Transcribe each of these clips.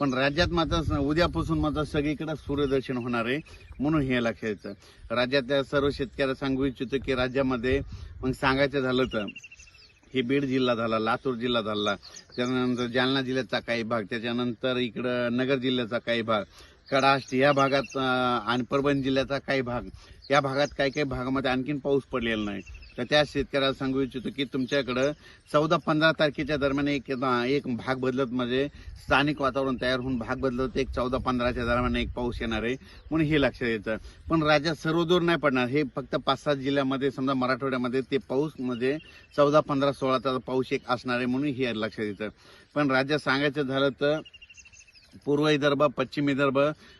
पण राज्यात मात्र उद्यापासून मात्र सगळीकडे सूर्यदर्शन होणार आहे म्हणून हे लक्षात राज्यातल्या सर्व शेतकऱ्याला सांगू इच्छितो की राज्यामध्ये मग सांगायचं झालं तर हे बीड जिल्हा झाला लातूर जिल्हा झाला त्यानंतर जालना जिल्ह्याचा काही भाग त्याच्यानंतर इकडं नगर जिल्ह्याचा काही भाग कडाष्ट या भागात आणि परभणी जिल्ह्याचा काही भाग. या भागात काही काही भागामध्ये आणखीन पाऊस पडलेला नाही. तर त्या शेतकऱ्याला सांगू इच्छितो की तुमच्याकडं चौदा पंधरा तारखेच्या दरम्यान एक एक भाग बदलत म्हणजे स्थानिक वातावरण तयार होऊन भाग बदलत एक चौदा पंधराच्या दरम्यान एक पाऊस येणार आहे म्हणून हे लक्षात येतं. पण राज्यात सर्वदूर नाही पडणार. हे फक्त पाच सात जिल्ह्यामध्ये समजा मराठवाड्यामध्ये ते पाऊस म्हणजे चौदा पंधरा सोळाचा पाऊस एक असणार आहे म्हणून हे लक्षात येतं. पण राज्यात सांगायचं झालं तर पूर्व विदर्भ पश्चिम विदर्भ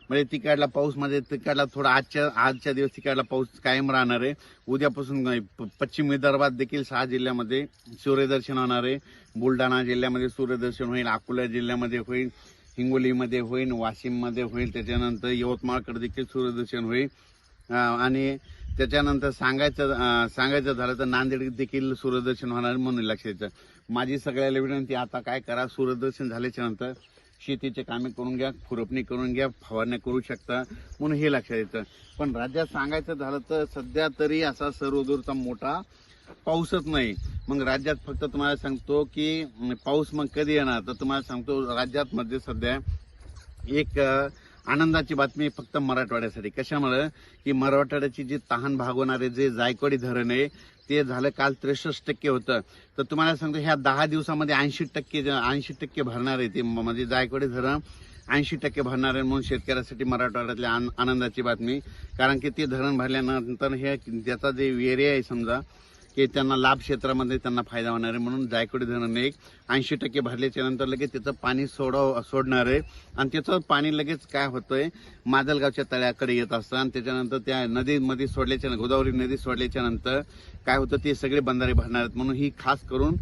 म्हणजे तिकडला पाऊस म्हणजे तिकडला थोडा आजच्या आजच्या दिवस तिकडला पाऊस कायम राहणार आहे. उद्यापासून प- पश्चिम विदर्भात देखील सहा जिल्ह्यामध्ये सूर्यदर्शन होणार आहे. बुलढाणा जिल्ह्यामध्ये सूर्यदर्शन होईल अकोला जिल्ह्यामध्ये होईल हिंगोलीमध्ये होईल वाशिममध्ये होईल. त्याच्यानंतर यवतमाळकडे देखील सूर्यदर्शन होईल. आणि त्याच्यानंतर सांगायचं सांगायचं झालं तर नांदेड देखील सूर्यदर्शन होणार म्हणून लक्षात येतं. माझी सगळ्याला विनंती आता काय करा सूर्यदर्शन झाल्याच्यानंतर शेतीचे कामे करून घ्या खुरपणी करून घ्या फवारण्या करू शकता म्हणून हे लक्षात येतं. पण राज्यात सांगायचं झालं तर सध्या तरी असा सर्वदूरचा मोठा पाऊसच नाही. मग राज्यात फक्त तुम्हाला सांगतो की पाऊस मग कधी येणार? तर तुम्हाला सांगतो राज्यात मध्ये सध्या एक आनंदाची बातमी फक्त मराठवाड्यासाठी. कशामुळे? की मराठवाड्याची जी तहान भागवणारे जे जायकवाडी धरण आहे ते झालं काल त्रेसष्ट टक्के होतं. तर तुम्हाला सांगतो ह्या दहा दिवसामध्ये ऐंशी टक्के ऐंशी टक्के भरणार आहे ते म्हणजे जायकवाडी धरण ऐंशी टक्के भरणार आहे म्हणून शेतकऱ्यासाठी मराठवाड्यातल्या आन- आनंदाची बातमी. कारण की ते धरण भरल्यानंतर हे त्याचा जे एरिया आहे समजा की त्यांना लाभ क्षेत्रामध्ये त्यांना फायदा होणार आहे. म्हणून जायकवाडी धरण एक ऐंशी टक्के भरल्याच्या नंतर लगेच त्याचं पाणी सोडव सोडणार आहे. आणि त्याचं पाणी लगेच काय होतंय? माजलगावच्या तळ्याकडे येत असतं. आणि त्याच्यानंतर त्या नदीमध्ये सोडल्याच्या गोदावरी नदी सोडल्याच्या नंतर काय होतं? ते सगळे बंधारे भरणार आहेत. म्हणून ही खास करून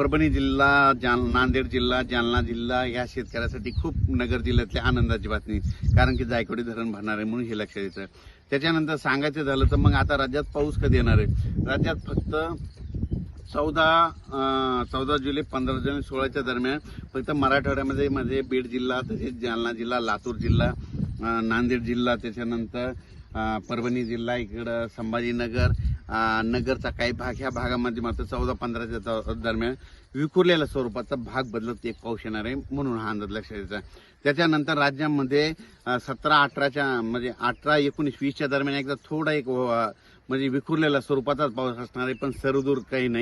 परभणी जिल्हा जाल नांदेड जिल्हा जालना जिल्हा या शेतकऱ्यासाठी खूप नगर जिल्ह्यातली आनंदाची बातमी. कारण की जायकवाडी धरण भरणार आहे म्हणून हे लक्षात येतं त्याच्यानंतर सांगायचं झालं तर मग आता राज्यात पाऊस कधी येणार आहे? राज्यात फक्त चौदा चौदा जुलै पंधरा जुलै सोळाच्या दरम्यान फक्त मराठवाड्यामध्ये म्हणजे बीड जिल्हा तसेच जालना जिल्हा लातूर जिल्हा नांदेड जिल्हा त्याच्यानंतर परभणी जिल्हा इकडं संभाजीनगर नगरचा काही भाग ह्या भागामध्ये मात्र चौदा पंधराच्या दरम्यान विखुरलेल्या स्वरूपाचा भाग बदलत एक पाऊस येणार आहे म्हणून हा अंदाज लक्षात येतो त्याच्यानंतर राज्यामध्ये सतरा अठराच्या म्हणजे अठरा एकोणीस वीसच्या दरम्यान एकदा थोडा एक म्हणजे विखुरलेल्या स्वरूपाचाच पाऊस असणार आहे पण सर्वदूर काही नाही.